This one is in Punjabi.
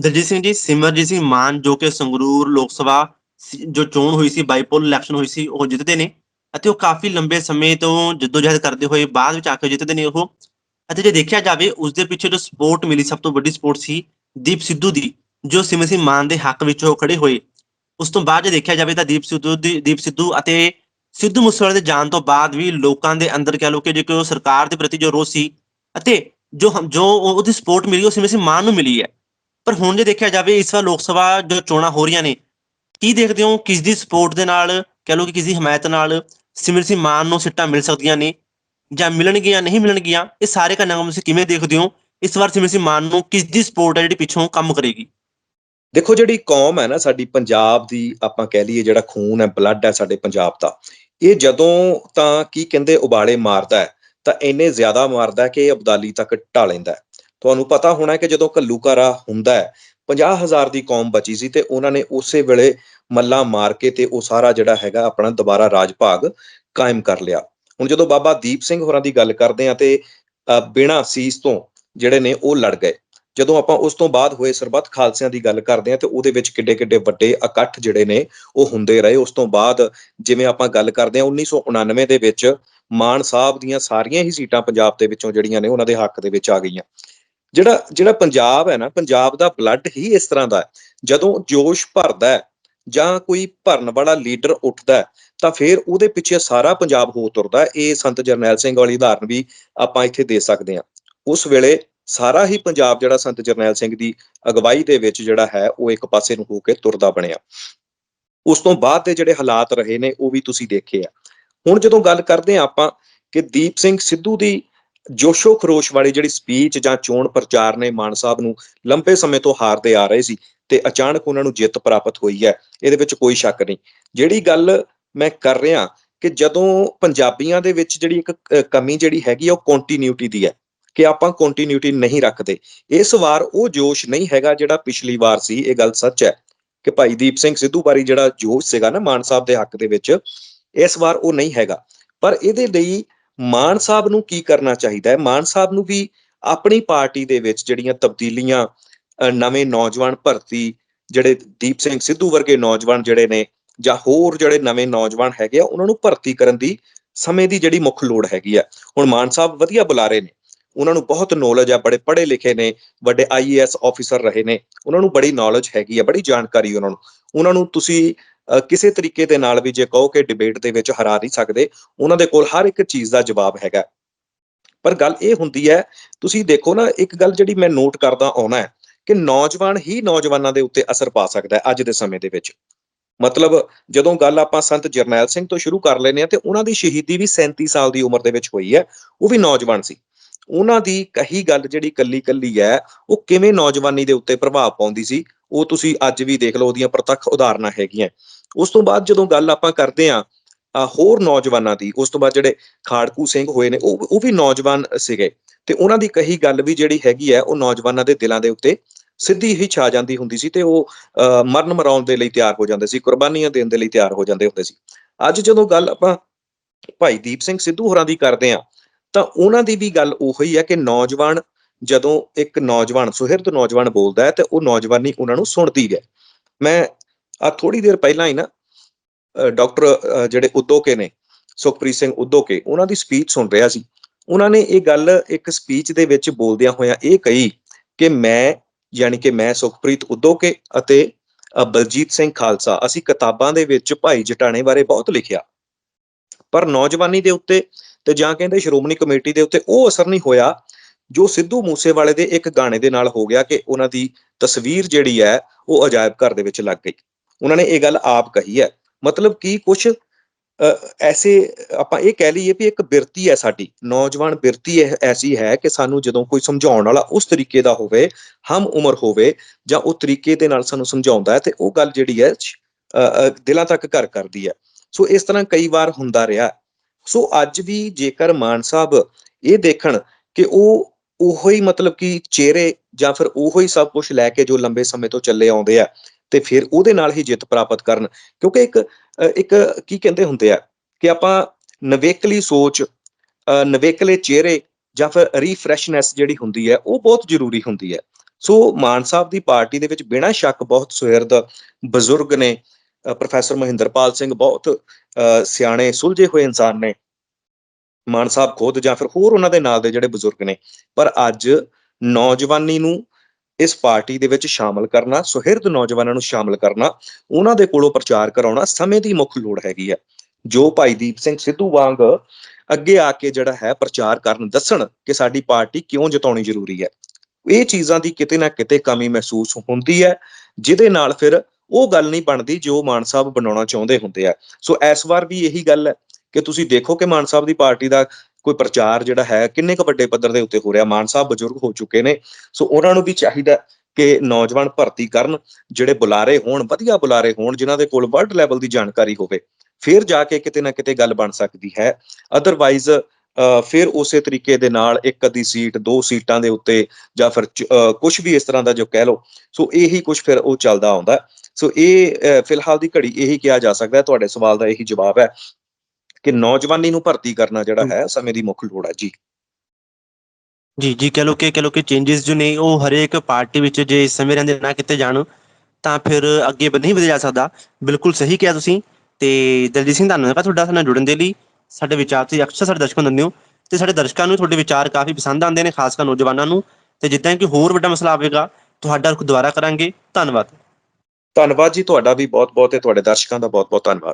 ਦਲਜੀਤ ਸਿੰਘ ਜੀ, ਸਿਮਰਜੀਤ ਸਿੰਘ ਮਾਨ ਜੋ ਕਿ ਸੰਗਰੂਰ ਲੋਕ ਸਭਾ ਸੀ- ਜੋ ਚੋਣ ਹੋਈ ਸੀ, ਬਾਈਪੋਲ ਇਲੈਕਸ਼ਨ ਹੋਈ ਸੀ, ਉਹ ਜਿੱਤਦੇ ਨੇ ਅਤੇ ਉਹ ਕਾਫੀ ਲੰਬੇ ਸਮੇਂ ਤੋਂ ਜਹਿਦ ਕਰਦੇ ਹੋਏ ਬਾਅਦ ਵਿੱਚ ਆ ਕੇ ਜਿੱਤਦੇ ਨੇ ਉਹ ਅਤੇ ਜੇ ਦੇਖਿਆ ਜਾਵੇ ਉਸ ਦੇ ਪਿੱਛੇ ਜੋ ਸਪੋਰਟ ਮਿਲੀ, ਸਭ ਤੋਂ ਵੱਡੀ ਸਪੋਰਟ ਸੀ ਦੀਪ ਸਿੱਧੂ ਦੀ, ਜੋ ਸਿਮਰ ਸਿੰਘ ਮਾਨ ਦੇ ਹੱਕ ਵਿੱਚ ਉਹ ਖੜੇ ਹੋਏ। ਉਸ ਤੋਂ ਬਾਅਦ ਜੇ ਦੇਖਿਆ ਜਾਵੇ ਤਾਂ ਦੀਪ ਸਿੱਧੂ ਦੀ, ਦੀਪ ਸਿੱਧੂ ਅਤੇ ਸਿੱਧੂ ਮੂਸੇਵਾਲੇ ਦੇ ਜਾਣ ਤੋਂ ਬਾਅਦ ਵੀ ਲੋਕਾਂ ਦੇ ਅੰਦਰ ਕਹਿ ਲਓ ਕਿ ਜੇ ਕੋਈ ਉਹ ਸਰਕਾਰ ਦੇ ਪ੍ਰਤੀ ਜੋ ਰੋਸ ਸੀ ਅਤੇ ਜੋ ਹਮ- ਜੋ ਉਹ- ਉਹਦੀ ਸਪੋਰਟ ਮਿਲੀ, ਉਹ ਸਿਮਰ ਸਿੰਘ ਮਾਨ ਨੂੰ ਮਿਲੀ ਹੈ। ਪਰ ਹੁਣ ਜੇ ਦੇਖਿਆ ਜਾਵੇ ਇਸ ਵਾਰ ਲੋਕ ਸਭਾ ਜੋ ਚੋਣਾਂ ਹੋ ਰਹੀਆਂ ਨੇ, ਕੀ ਦੇਖਦੇ ਹੋ ਕਿਸ ਦੀ ਸਪੋਰਟ ਦੇ ਨਾਲ, ਕਹਿ ਲਓ ਕਿ ਕਿਸ ਦੀ ਹਮਾਇਤ ਨਾਲ ਸਿਮਰ ਸਿੰਘ ਮਾਨ ਨੂੰ ਸਿੱਟਾਂ ਮਿਲ ਸਕਦੀਆਂ ਨੇ ਜਾਂ ਮਿਲਣਗੀਆਂ ਨਹੀਂ ਮਿਲਣਗੀਆਂ, ਇਹ ਸਾਰੇ ਕਾ ਨਾਮ ਤੁਸੀਂ ਕਿਵੇਂ ਦੇਖਦੇ ਹੋ? ਇਸ ਵਾਰ ਸਿਮਰ ਸਿੰਘ ਮਾਨ ਨੂੰ ਕਿਸ ਦੀ ਸਪੋਰਟ ਹੈ ਜਿਹੜੀ ਪਿੱਛੋਂ ਕੰਮ ਕਰੇਗੀ? ਦੇਖੋ ਜਿਹੜੀ ਕੌਮ ਹੈ ਨਾ, ਸਾਡੀ ਪੰਜਾਬ ਦੀ ਆਪਾਂ ਕਹਿ ਲਈਏ ਜਿਹੜਾ ਖੂਨ ਹੈ ਬਲੱਡ ਹੈ ਸਾਡੇ ਪੰਜਾਬ ਦਾ, ਇਹ ਜਦੋਂ ਤਾਂ ਕੀ ਕਹਿੰਦੇ ਉਬਾਲੇ ਮਾਰਦਾ ਹੈ, ਤਾਂ ਇੰਨੇ ਜ਼ਿਆਦਾ ਮਾਰਦਾ ਕਿ ਅਬਦਾਲੀ ਤੱਕ ਢਾ ਲੈਂਦਾ ਤੁਹਾਨੂੰ ਪਤਾ ਹੋਣਾ ਕਿ ਜਦੋਂ ਘੱਲੂਕਾਰਾ ਹੁੰਦਾ ਹੈ 50000 ਦੀ ਕੌਮ ਬਚੀ ਸੀ ਤੇ ਉਹਨਾਂ ਨੇ ਉਸੇ ਵੇਲੇ ਮੱਲਾ ਮਾਰ ਕੇ ਤੇ ਉਹ ਸਾਰਾ ਜਿਹੜਾ ਹੈਗਾ ਆਪਣਾ ਦੁਬਾਰਾ ਰਾਜ ਭਾਗ ਕਾਇਮ ਕਰ ਲਿਆ। ਹੁਣ ਜਦੋਂ ਬਾਬਾ ਦੀਪ ਸਿੰਘ ਹੋਰਾਂ ਦੀ ਗੱਲ ਕਰਦੇ ਆ ਤੇ ਅ, ਬਿਨਾਂ ਸੀਸ ਤੋਂ ਜਿਹੜੇ ਨੇ ਉਹ ਲੜ ਗਏ। ਜਦੋਂ ਆਪਾਂ ਉਸ ਤੋਂ ਬਾਅਦ ਹੋਏ ਸਰਬੱਤ ਖਾਲਸਿਆਂ ਦੀ ਗੱਲ ਕਰਦੇ ਆ ਤੇ ਉਹਦੇ ਵਿੱਚ ਕਿੱਡੇ ਕਿੱਡੇ ਵੱਡੇ ਇਕੱਠ ਜਿਹੜੇ ਨੇ ਉਹ ਹੁੰਦੇ ਰਹੇ। ਉਸ ਤੋਂ ਬਾਅਦ ਜਿਵੇਂ ਆਪਾਂ ਗੱਲ ਕਰਦੇ ਆ 1999 ਦੇ ਵਿੱਚ ਮਾਨ ਸਾਹਿਬ ਦੀਆਂ ਸਾਰੀਆਂ ਹੀ ਸੀਟਾਂ ਪੰਜਾਬ ਦੇ ਵਿੱਚੋਂ ਜਿਹੜੀਆਂ ਨੇ ਉਹਨਾਂ ਦੇ ਹੱਕ ਦੇ ਵਿੱਚ ਆ ਗਈਆਂ। ਜਿਹੜਾ ਜਿਹੜਾ ਪੰਜਾਬ ਹੈ ਨਾ, ਪੰਜਾਬ ਦਾ ਬਲੱਡ ਹੀ ਇਸ ਤਰ੍ਹਾਂ ਦਾ ਜਦੋਂ ਜੋਸ਼ ਭਰਦਾ ਹੈ ਜਾਂ ਕੋਈ ਭਰਨ ਵਾਲਾ ਲੀਡਰ ਉੱਠਦਾ ਹੈ, ਤਾਂ ਫਿਰ ਉਹਦੇ ਪਿੱਛੇ ਸਾਰਾ ਪੰਜਾਬ ਹੋ ਤੁਰਦਾ ਇਹ ਸੰਤ ਜਰਨੈਲ ਸਿੰਘ ਵਾਲੀ ਉਦਾਹਰਨ ਵੀ ਆਪਾਂ ਇੱਥੇ ਦੇ ਸਕਦੇ ਹਾਂ। ਉਸ ਵੇਲੇ ਸਾਰਾ ਹੀ ਪੰਜਾਬ ਜਿਹੜਾ ਸੰਤ ਜਰਨੈਲ ਸਿੰਘ ਦੀ ਅਗਵਾਈ ਦੇ ਵਿੱਚ ਜਿਹੜਾ ਹੈ, ਉਹ ਇੱਕ ਪਾਸੇ ਨੂੰ ਹੋ ਕੇ ਤੁਰਦਾ ਬਣਿਆ। ਉਸ ਤੋਂ ਬਾਅਦ ਦੇ ਜਿਹੜੇ ਹਾਲਾਤ ਰਹੇ ਨੇ, ਉਹ ਵੀ ਤੁਸੀਂ ਦੇਖੇ ਆ। ਹੁਣ ਜਦੋਂ ਗੱਲ ਕਰਦੇ ਆ ਆਪਾਂ ਕਿ ਦੀਪ ਸਿੰਘ ਸਿੱਧੂ ਦੀ ਜੋਸ਼ੋ ਖਰੋਸ਼ ਵਾਲੀ ਜਿਹੜੀ ਸਪੀਚ ਜਾਂ ਚੋਣ ਪ੍ਰਚਾਰ ਨੇ ਮਾਨ ਸਾਹਿਬ ਨੂੰ ਲੰਬੇ ਸਮੇਂ ਤੋਂ ਹਾਰਦੇ ਆ ਰਹੇ ਸੀ ਤੇ ਅਚਾਨਕ ਉਹਨਾਂ ਨੂੰ ਜਿੱਤ ਪ੍ਰਾਪਤ ਹੋਈ ਹੈ, ਇਹਦੇ ਵਿੱਚ ਕੋਈ ਸ਼ੱਕ ਨਹੀਂ। ਜਿਹੜੀ ਗੱਲ ਮੈਂ ਕਰ ਰਿਹਾ ਕਿ ਜਦੋਂ ਪੰਜਾਬੀਆਂ ਦੇ ਵਿੱਚ ਜਿਹੜੀ ਇੱਕ ਕਮੀ ਜਿਹੜੀ ਹੈਗੀ ਆ, ਉਹ ਕੰਟੀਨਿਊਟੀ ਦੀ ਹੈ ਕਿ ਆਪਾਂ ਕੰਟੀਨਿਊਟੀ ਨਹੀਂ ਰੱਖਦੇ। ਇਸ ਵਾਰ ਉਹ ਜੋਸ਼ ਨਹੀਂ ਹੈਗਾ ਜਿਹੜਾ ਪਿਛਲੀ ਵਾਰ ਸੀ, ਇਹ ਗੱਲ ਸੱਚ ਹੈ ਕਿ ਭਾਈ ਦੀਪ ਸਿੰਘ ਸਿੱਧੂ ਬਾਰੇ ਜਿਹੜਾ ਜੋਸ਼ ਸੀਗਾ ਨਾ ਮਾਨ ਸਾਹਿਬ ਦੇ ਹੱਕ ਦੇ ਵਿੱਚ, ਇਸ ਵਾਰ ਉਹ ਨਹੀਂ ਹੈਗਾ। ਪਰ ਇਹਦੇ ਲਈ ਮਾਨ ਸਾਹਿਬ ਨੂੰ ਕੀ ਕਰਨਾ ਚਾਹੀਦਾ ਹੈ? ਮਾਨ ਸਾਹਿਬ ਨੂੰ ਵੀ ਆਪਣੀ ਪਾਰਟੀ ਦੇ ਵਿੱਚ ਜਿਹੜੀਆਂ ਤਬਦੀਲੀਆਂ ਨਵੇਂ ਨੌਜਵਾਨ ਭਰਤੀ ਜਿਹੜੇ ਦੀਪ ਸਿੰਘ ਸਿੱਧੂ ਵਰਗੇ ਨੌਜਵਾਨ ਜਿਹੜੇ ਨੇ ਜਾਂ ਹੋਰ ਜਿਹੜੇ ਨਵੇਂ ਨੌਜਵਾਨ ਹੈਗੇ ਆ, ਉਹਨਾਂ ਨੂੰ ਭਰਤੀ ਕਰਨ ਦੀ ਸਮੇਂ ਦੀ ਜਿਹੜੀ ਮੁੱਖ ਲੋੜ ਹੈਗੀ ਆ। ਹੁਣ ਮਾਨ ਸਾਹਿਬ ਵਧੀਆ ਬੁਲਾਰੇ ਨੇ। ਉਹਨਾਂ ਨੂੰ ਬਹੁਤ ਨੌਲੇਜ ਆ, ਬੜੇ ਪੜ੍ਹੇ ਲਿਖੇ ਨੇ, ਵੱਡੇ ਆਈਏਐਸ ਆਫੀਸਰ ਰਹੇ ਨੇ। ਉਹਨਾਂ ਨੂੰ ਬੜੀ ਨੌਲੇਜ ਹੈਗੀ ਆ, ਬੜੀ ਜਾਣਕਾਰੀ ਉਹਨਾਂ ਨੂੰ। ਉਹਨਾਂ ਨੂੰ ਤੁਸੀਂ ਕਿਸੇ ਤਰੀਕੇ ਦੇ ਨਾਲ ਵੀ ਜੇ ਕਹੋ ਕਿ ਡਿਬੇਟ ਦੇ ਵਿੱਚ ਹਰਾ ਨਹੀਂ ਸਕਦੇ, ਉਹਨਾਂ ਦੇ ਕੋਲ ਹਰ ਇੱਕ ਚੀਜ਼ ਦਾ ਜਵਾਬ ਹੈਗਾ। ਪਰ ਗੱਲ ਇਹ ਹੁੰਦੀ ਹੈ, ਤੁਸੀਂ ਦੇਖੋ ਨਾ, ਇੱਕ ਗੱਲ ਜਿਹੜੀ ਮੈਂ ਨੋਟ ਕਰਦਾ ਆਉਣਾ ਹੈ ਕਿ ਨੌਜਵਾਨ ਹੀ ਨੌਜਵਾਨਾਂ ਦੇ ਉੱਤੇ ਅਸਰ ਪਾ ਸਕਦਾ ਹੈ ਅੱਜ ਦੇ ਸਮੇਂ ਦੇ ਵਿੱਚ। ਮਤਲਬ ਜਦੋਂ ਗੱਲ ਆਪਾਂ ਸੰਤ ਜਰਨੈਲ ਸਿੰਘ ਤੋਂ ਸ਼ੁਰੂ ਕਰ ਲੈਨੇ ਆ ਤੇ ਉਹਨਾਂ ਦੀ ਸ਼ਹੀਦੀ ਵੀ 37 ਸਾਲ ਦੀ ਉਮਰ ਦੇ ਵਿੱਚ ਹੋਈ ਹੈ, ਉਹ ਵੀ ਨੌਜਵਾਨ ਸੀ। ਉਹਨਾਂ ਦੀ ਕਹੀ ਗੱਲ ਜਿਹੜੀ ਕੱਲੀ ਕੱਲੀ ਹੈ, ਉਹ ਕਿਵੇਂ ਨੌਜਵਾਨੀ ਦੇ ਉੱਤੇ ਪ੍ਰਭਾਵ ਪਾਉਂਦੀ ਸੀ ਉਹ ਤੁਸੀਂ ਅੱਜ ਵੀ ਦੇਖ ਲਓ ਉਹਦੀਆਂ ਪ੍ਰਤੱਖ ਉਦਾਹਰਨਾਂ ਹੈਗੀਆਂ। ਉਸ ਤੋਂ ਬਾਅਦ ਜਦੋਂ ਗੱਲ ਆਪਾਂ ਕਰਦੇ ਆ ਹੋਰ ਨੌਜਵਾਨਾਂ ਦੀ ਉਸ ਤੋਂ ਬਾਅਦ ਜਿਹੜੇ ਖਾੜਕੂ ਸਿੰਘ ਹੋਏ ਨੇ ਉਹ ਉਹ ਵੀ ਨੌਜਵਾਨ ਸੀਗੇ। ਤੇ ਉਹਨਾਂ ਦੀ ਕਹੀ ਗੱਲ ਵੀ ਜਿਹੜੀ ਹੈਗੀ ਹੈ ਉਹ ਨੌਜਵਾਨਾਂ ਦੇ ਦਿਲਾਂ ਦੇ ਉੱਤੇ ਸਿੱਧੀ ਹੀ ਛਾ ਜਾਂਦੀ ਹੁੰਦੀ ਸੀ ਤੇ ਉਹ ਅਹ, ਮਰਨ ਮਰਾਉਣ ਦੇ ਲਈ ਤਿਆਰ ਹੋ ਜਾਂਦੇ ਸੀ ਕੁਰਬਾਨੀਆਂ ਦੇਣ ਦੇ ਲਈ ਤਿਆਰ ਹੋ ਜਾਂਦੇ ਹੁੰਦੇ ਸੀ। ਅੱਜ ਜਦੋਂ ਗੱਲ ਆਪਾਂ ਭਾਈ ਦੀਪ ਸਿੰਘ ਸਿੱਧੂ ਹੋਰਾਂ ਦੀ ਕਰਦੇ ਆ ਤਾਂ ਉਹਨਾਂ ਦੀ ਵੀ ਗੱਲ ਉਹੀ ਹੈ ਕਿ ਨੌਜਵਾਨ ਜਦੋਂ ਇੱਕ ਨੌਜਵਾਨ ਸੁਹਿਰਦ ਨੌਜਵਾਨ ਬੋਲਦਾ ਹੈ ਤੇ ਉਹ ਨੌਜਵਾਨੀ ਉਹਨਾਂ ਨੂੰ ਸੁਣਦੀ ਹੈ। ਮੈਂ ਆ ਥੋੜੀ ਦੇਰ ਪਹਿਲਾਂ ਹੀ ਨਾ ਡਾਕਟਰ ਅ, ਜਿਹੜੇ ਉਦੋਕੇ ਨੇ ਸੁਖਪ੍ਰੀਤ ਸਿੰਘ ਉਦੋਕੇ ਉਹਨਾਂ ਦੀ ਸਪੀਚ ਸੁਣ ਰਿਹਾ ਸੀ। ਉਹਨਾਂ ਨੇ ਇਹ ਗੱਲ ਇੱਕ ਸਪੀਚ ਦੇ ਵਿੱਚ ਬੋਲਦਿਆਂ ਹੋਇਆਂ ਇਹ ਕਹੀ ਕਿ ਮੈਂ ਯਾਨੀ ਕਿ ਮੈਂ ਸੁਖਪ੍ਰੀਤ ਉਦੋਕੇ ਅਤੇ ਬਲਜੀਤ ਸਿੰਘ ਖਾਲਸਾ ਅਸੀਂ ਕਿਤਾਬਾਂ ਦੇ ਵਿੱਚ ਭਾਈ ਜਟਾਣੇ ਬਾਰੇ ਬਹੁਤ ਲਿਖਿਆ। ਪਰ ਨੌਜਵਾਨੀ ਦੇ ਉੱਤੇ ਤੇ ਜਾਂ ਕਹਿੰਦੇ ਸ਼੍ਰੋਮਣੀ ਕਮੇਟੀ ਦੇ ਉੱਤੇ ਉਹ ਅਸਰ ਨਹੀਂ ਹੋਇਆ ਜੋ ਸਿੱਧੂ ਮੂਸੇਵਾਲੇ ਦੇ ਇੱਕ ਗਾਣੇ ਦੇ ਨਾਲ ਹੋ ਗਿਆ ਕਿ ਉਹਨਾਂ ਦੀ ਤਸਵੀਰ ਜਿਹੜੀ ਹੈ ਉਹ ਅਜਾਇਬ ਘਰ ਦੇ ਵਿੱਚ ਲੱਗ ਗਈ। ਉਹਨਾਂ ਨੇ ਇਹ ਗੱਲ ਆਪ ਕਹੀ ਹੈ। ਮਤਲਬ ਕਿ ਕੁਝ ਐਸੇ ਆਪਾਂ ਇਹ ਕਹਿ ਲਈਏ ਵੀ ਇੱਕ ਬਿਰਤੀ ਹੈ ਸਾਡੀ, ਨੌਜਵਾਨ ਬਿਰਤੀ ਐਸੀ ਹੈ ਕਿ ਸਾਨੂੰ ਜਦੋਂ ਕੋਈ ਸਮਝਾਉਣ ਵਾਲਾ ਉਸ ਤਰੀਕੇ ਦਾ ਹੋਵੇ, ਹਮ ਉਮਰ ਹੋਵੇ ਜਾਂ ਉਹ ਤਰੀਕੇ ਦੇ ਨਾਲ ਸਾਨੂੰ ਸਮਝਾਉਂਦਾ ਹੈ ਤੇ ਉਹ ਗੱਲ ਜਿਹੜੀ ਹੈ ਸ਼- ਦਿਲਾਂ ਤੱਕ ਘਰ ਕਰਦੀ ਹੈ। ਸੋ ਇਸ ਤਰ੍ਹਾਂ ਕਈ ਵਾਰ ਹੁੰਦਾ ਰਿਹਾ। ਸੋ ਅੱਜ ਵੀ ਜੇਕਰ ਮਾਨ ਸਾਹਿਬ ਇਹ ਦੇਖਣ ਕਿ ਉਹ ਉਹੋ ਹੀ ਮਤਲਬ ਕਿ ਚਿਹਰੇ ਜਾਂ ਫਿਰ ਉਹੋ ਹੀ ਸਭ ਕੁਝ ਲੈ ਕੇ ਜੋ ਲੰਬੇ ਸਮੇਂ ਤੋਂ ਚੱਲੇ ਆਉਂਦੇ ਆ ਤੇ ਫਿਰ ਉਹਦੇ ਨਾਲ ਹੀ ਜਿੱਤ ਪ੍ਰਾਪਤ ਕਰਨ। ਕਿਉਂਕਿ ਇੱਕ ਇੱਕ ਕੀ ਕਹਿੰਦੇ ਹੁੰਦੇ ਆ ਕਿ ਆਪਾਂ ਨਵੇਕਲੀ ਸੋਚ ਅ, ਨਵੇਕਲੇ ਚਿਹਰੇ ਜਾਂ ਫਿਰ ਰੀਫਰੈਸ਼ਨੈਸ ਜਿਹੜੀ ਹੁੰਦੀ ਹੈ ਉਹ ਬਹੁਤ ਜ਼ਰੂਰੀ ਹੁੰਦੀ ਹੈ। ਸੋ ਮਾਨ ਸਾਹਿਬ ਦੀ ਪਾਰਟੀ ਦੇ ਵਿੱਚ ਬਿਨਾਂ ਸ਼ੱਕ ਬਹੁਤ ਸੁਹਿਰਦ ਬਜ਼ੁਰਗ ਨੇ ਪ੍ਰੋਫੈਸਰ ਮਹਿੰਦਰਪਾਲ ਸਿੰਘ ਬਹੁਤ ਸਿਆਣੇ ਸੁਲਝੇ ਹੋਏ ਇਨਸਾਨ ਨੇ ਮਾਨ ਸਾਹਿਬ ਖੁਦ ਜਾਂ ਫਿਰ ਹੋਰ ਉਹਨਾਂ ਦੇ ਨਾਲ ਦੇ ਜਿਹੜੇ ਬਜ਼ੁਰਗ ਨੇ, ਪਰ ਅੱਜ ਨੌਜਵਾਨੀ ਨੂੰ ਇਸ ਪਾਰਟੀ ਦੇ ਵਿੱਚ ਸ਼ਾਮਲ ਕਰਨਾ, ਸੁਹਿਰਦ ਨੌਜਵਾਨਾਂ ਨੂੰ ਸ਼ਾਮਲ ਕਰਨਾ, ਉਹਨਾਂ ਦੇ ਕੋਲੋਂ ਪ੍ਰਚਾਰ ਕਰਾਉਣਾ ਸਮੇਂ ਦੀ ਮੁੱਖ ਲੋੜ ਹੈਗੀ ਹੈ। ਜੋ ਭਾਈ ਦੀਪ ਸਿੰਘ ਸਿੱਧੂ ਵਾਂਗ ਅੱਗੇ ਆ ਕੇ ਜਿਹੜਾ ਹੈ ਪ੍ਰਚਾਰ ਕਰਨ ਦੱਸਣ ਕਿ ਸਾਡੀ ਪਾਰਟੀ ਕਿਉਂ ਜਿਤਾਉਣੀ ਜ਼ਰੂਰੀ ਹੈ। ਇਹ ਚੀਜ਼ਾਂ ਦੀ ਕਿਤੇ ਨਾ ਕਿਤੇ ਕਮੀ ਮਹਿਸੂਸ ਹੁੰਦੀ ਹੈ, ਜਿਹਦੇ ਨਾਲ ਫਿਰ ਉਹ ਗੱਲ ਨਹੀਂ ਬਣਦੀ ਜੋ ਮਾਨ ਸਾਹਿਬ ਬਣਾਉਣਾ ਚਾਹੁੰਦੇ ਹੁੰਦੇ ਆ। ਸੋ ਇਸ ਵਾਰ ਵੀ ਇਹੀ ਗੱਲ ਹੈ ਕਿ ਤੁਸੀਂ ਦੇਖੋ ਕਿ ਮਾਨ ਸਾਹਿਬ ਦੀ ਪਾਰਟੀ ਦਾ ਕੋਈ ਪ੍ਰਚਾਰ ਜਿਹੜਾ ਹੈ, ਕਿੰਨੇ ਕੁ ਵੱਡੇ ਪੱਧਰ ਦੇ ਉੱਤੇ ਹੋ ਰਿਹਾ? ਮਾਨ ਸਾਹਿਬ ਬਜ਼ੁਰਗ ਹੋ ਚੁੱਕੇ ਨੇ। ਸੋ ਉਹਨਾਂ ਨੂੰ ਵੀ ਚਾਹੀਦਾ ਕਿ ਨੌਜਵਾਨ ਭਰਤੀ ਕਰਨ, ਜਿਹੜੇ ਬੁਲਾਰੇ ਹੋਣ, ਵਧੀਆ ਬੁਲਾਰੇ ਹੋਣ, ਜਿਨ੍ਹਾਂ ਦੇ ਕੋਲ ਵਰਲਡ ਲੈਵਲ ਦੀ ਜਾਣਕਾਰੀ ਹੋਵੇ। ਫਿਰ ਜਾ ਕੇ ਕਿਤੇ ਨਾ ਕਿਤੇ ਗੱਲ ਬਣ ਸਕਦੀ ਹੈ। ਅਦਰਵਾਈਜ਼ ਫਿਰ ਉਸੇ ਤਰੀਕੇ ਦੇ ਨਾਲ ਇੱਕ ਅੱਧੀ ਸੀਟ, ਦੋ ਸੀਟਾਂ ਦੇ ਉੱਤੇ ਜਾਂ ਫਿਰ ਕੁਝ ਵੀ ਇਸ ਤਰ੍ਹਾਂ ਦਾ ਜੋ ਕਹਿ ਲਓ, ਸੋ ਇਹੀ ਕੁਝ ਫਿਰ ਉਹ ਚੱਲਦਾ ਆਉਂਦਾ ਸੋ ਇਹ ਫਿਲਹਾਲ ਦੀ ਘੜੀ ਇਹੀ ਕਿਹਾ ਜਾ ਸਕਦਾ ਹੈ। ਤੁਹਾਡੇ ਸਵਾਲ ਦਾ ਇਹੀ ਜਵਾਬ ਹੈ। ਕਿ ਨੌਜਵਾਨੀ ਨੂੰ ਭਰਤੀ ਕਰਨਾ ਜਿਹੜਾ ਹੈ। ਸਮੇਂ ਦੀ ਮੁੱਖ ਲੋੜ ਹੈ। ਜੀ। ਜੀ ਜੀ ਕਹ ਲੋ ਕਿ ਕਹ ਲੋ ਕਿ ਚੇਂਜਸ ਜੋ ਨੇ ਉਹ ਹਰੇਕ ਪਾਰਟੀ ਵਿੱਚ ਜੇ ਇਸ ਸਮੇਂ ਰਹਿੰਦੇ ਨਾ ਕਿਤੇ ਜਾਣ ਤਾਂ ਫਿਰ ਅੱਗੇ ਨਹੀਂ ਵਧਿਆ ਜਾ ਸਕਦਾ। ਬਿਲਕੁਲ ਸਹੀ ਕਿਹਾ ਤੁਸੀਂ। ਤੇ ਦਲਜੀਤ ਸਿੰਘ ਧੰਨਵਾਦ ਤੁਹਾਡਾ ਸਾਡੇ ਨਾਲ ਜੁੜਨ ਦੇ ਲਈ। ਸਾਡੇ ਵਿਚਾਰ ਤੁਸੀਂ ਅਕਸਰ ਸਾਡੇ ਦਰਸ਼ਕਾਂ ਨੂੰ ਦਿੰਦੇ ਹੋ। ਤੇ ਸਾਡੇ ਦਰਸ਼ਕਾਂ ਨੂੰ ਤੁਹਾਡੇ ਵਿਚਾਰ ਕਾਫੀ ਪਸੰਦ ਆਉਂਦੇ ਨੇ ਖਾਸ ਕਰ ਨੌਜਵਾਨਾਂ ਨੂੰ। ਤੇ ਜਿੱਦਾਂ ਕਿ ਹੋਰ ਵੱਡਾ ਮਸਲਾ ਆਵੇਗਾ ਤੁਹਾਡਾ ਰੁਖ ਦੁਬਾਰਾ ਕਰਾਂਗੇ। ਧੰਨਵਾਦ। ਧੰਨਵਾਦ ਜੀ ਤੁਹਾਡਾ ਵੀ ਬਹੁਤ ਬਹੁਤ ਤੇ ਤੁਹਾਡੇ ਦਰਸ਼ਕਾਂ ਦਾ ਬਹੁਤ ਬਹੁਤ ਧੰਨਵਾਦ।